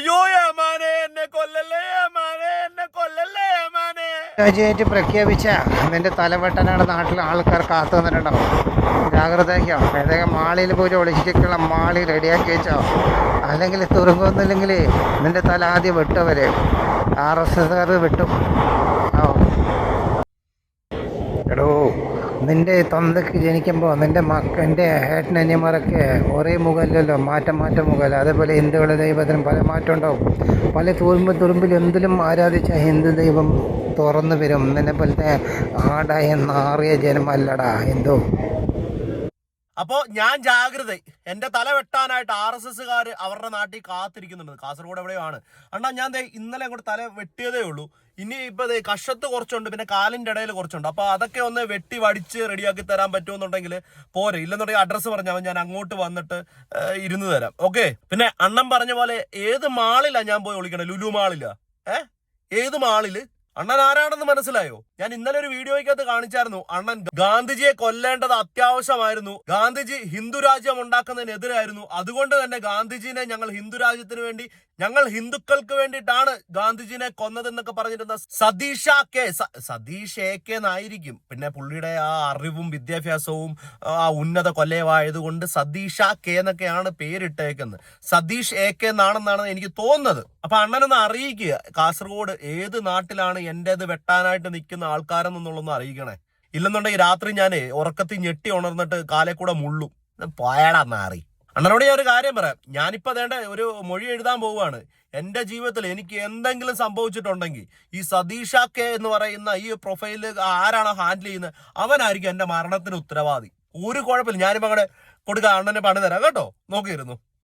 അയ്യോ ഏമാനെ എന്നെ കൊല്ലല്ലേ ഏമാനെ എന്നെ കൊല്ലല്ലേ ഏമാനെ രാജ്യമായിട്ട് പ്രഖ്യാപിച്ച നിന്റെ തലവെട്ടനാണ് നാട്ടിലെ ആൾക്കാർ കാത്തു നിന്നിട്ടുണ്ടാവും ജാഗ്രതയ്ക്കോ? ഏതെങ്കിലും മാളിയിൽ പോയി ഒളിച്ചിട്ടുള്ള മാളി റെഡിയാക്കി വെച്ചോ? അല്ലെങ്കിൽ തുറങ്ങുന്നില്ലെങ്കിൽ നിന്റെ തല ആദ്യം വെട്ടവരെ ആർ എസ് എസ്കാർ വെട്ടും. ആ എടോ നിന്റെ തന്തക്ക് ജനിക്കുമ്പോൾ നിന്റെ മക്ക എന്റെ ഏട്ടനന്യന്മാരൊക്കെ ഒരേ മുഖമല്ലല്ലോ മാറ്റം മാറ്റം മുഖമല്ല അതേപോലെ ഹിന്ദുക്കളെ ദൈവത്തിനും പല മാറ്റം ഉണ്ടാവും. പല തുറുമ്പ് തുറുമ്പിൽ എന്തിലും ആരാധിച്ച ഹിന്ദു ദൈവം തുറന്നു വരും. നിന്നെ പോലത്തെ ആടായ നാറിയ ജനമല്ലടാ ഹിന്ദു അപ്പോ ഞാൻ ജാഗ്രത എന്റെ തല വെട്ടാനായിട്ട് ആർ എസ് എസ്സുകാർ അവരുടെ നാട്ടിൽ കാത്തിരിക്കുന്നുണ്ട്. കാസർഗോഡ് എവിടെയാണ് അണ്ണാ ഞാൻ ഇന്നലെ അങ്ങോട്ട് തല വെട്ടിയതേ ഉള്ളൂ. ഇനി ഇപ്പൊ കഷത്ത് കുറച്ചുണ്ട് പിന്നെ കാലിന്റെ ഇടയിൽ കുറച്ചുണ്ട്. അപ്പൊ അതൊക്കെ ഒന്ന് വെട്ടി വടിച്ച് റെഡിയാക്കി തരാൻ പറ്റുമെന്നുണ്ടെങ്കിൽ പോരെ. ഇല്ലെന്നുണ്ടെങ്കിൽ അഡ്രസ്സ് പറഞ്ഞാൽ ഞാൻ അങ്ങോട്ട് വന്നിട്ട് ഇരുന്ന് തരാം. ഓക്കെ പിന്നെ അണ്ണൻ പറഞ്ഞ പോലെ ഏത് മാളിലാ ഞാൻ പോയി വിളിക്കണേ ലുലു മാളിലാ? ഏ? ഏത് മാളിൽ? അണ്ണൻ ആരാണെന്ന് മനസ്സിലായോ? ഞാൻ ഇന്നലെ ഒരു വീഡിയോയ്ക്കകത്ത് കാണിച്ചായിരുന്നു. അണ്ണൻ ഗാന്ധിജിയെ കൊല്ലേണ്ടത് അത്യാവശ്യമായിരുന്നു. ഗാന്ധിജി ഹിന്ദു രാജ്യം ഉണ്ടാക്കുന്നതിനെതിരായിരുന്നു. അതുകൊണ്ട് തന്നെ ഗാന്ധിജിനെ ഞങ്ങൾ ഹിന്ദു രാജ്യത്തിന് വേണ്ടി ഞങ്ങൾ ഹിന്ദുക്കൾക്ക് വേണ്ടിയിട്ടാണ് ഗാന്ധിജിനെ കൊന്നതെന്നൊക്കെ പറഞ്ഞിരുന്ന Satheesh K Satheesh A K എന്നായിരിക്കും പിന്നെ പുള്ളിയുടെ ആ അറിവും വിദ്യാഭ്യാസവും ആ ഉന്നത കൊല്ലയമായതുകൊണ്ട് സതീഷ കെ എന്നൊക്കെയാണ് പേരിട്ടേക്കുന്നത്. സതീഷ് എ കെ എന്നാണെന്നാണ് എനിക്ക് തോന്നുന്നത്. അപ്പൊ അണ്ണനൊന്ന് അറിയിക്കുക കാസർഗോഡ് ഏത് നാട്ടിലാണ് എന്റേത് വെട്ടാനായിട്ട് നിൽക്കുന്ന ആൾക്കാരെന്നുള്ളൊന്ന് അറിയിക്കണേ. ഇല്ലെന്നുണ്ടെങ്കിൽ രാത്രി ഞാൻ ഉറക്കത്തിൽ ഞെട്ടി ഉണർന്നിട്ട് കാലെ കൂടെ മുള്ളും. പോയടാ മാറി. അണ്ണനോട് ഞാൻ ഒരു കാര്യം പറയാം. ഞാനിപ്പോൾ അതേണ്ട ഒരു മൊഴി എഴുതാൻ പോവുകയാണ്. എന്റെ ജീവിതത്തിൽ എനിക്ക് എന്തെങ്കിലും സംഭവിച്ചിട്ടുണ്ടെങ്കിൽ ഈ സതീഷ കെ എന്ന് പറയുന്ന ഈ പ്രൊഫൈൽ ആരാണോ ഹാൻഡിൽ ചെയ്യുന്നത് അവനായിരിക്കും എന്റെ മരണത്തിന് ഉത്തരവാദി. ഒരു കുഴപ്പമില്ല. ഞാനിപ്പോൾ അങ്ങോട്ട് കൊടുക്കുക അണ്ണനെ പണി തരാം കേട്ടോ? നോക്കിയിരുന്നു.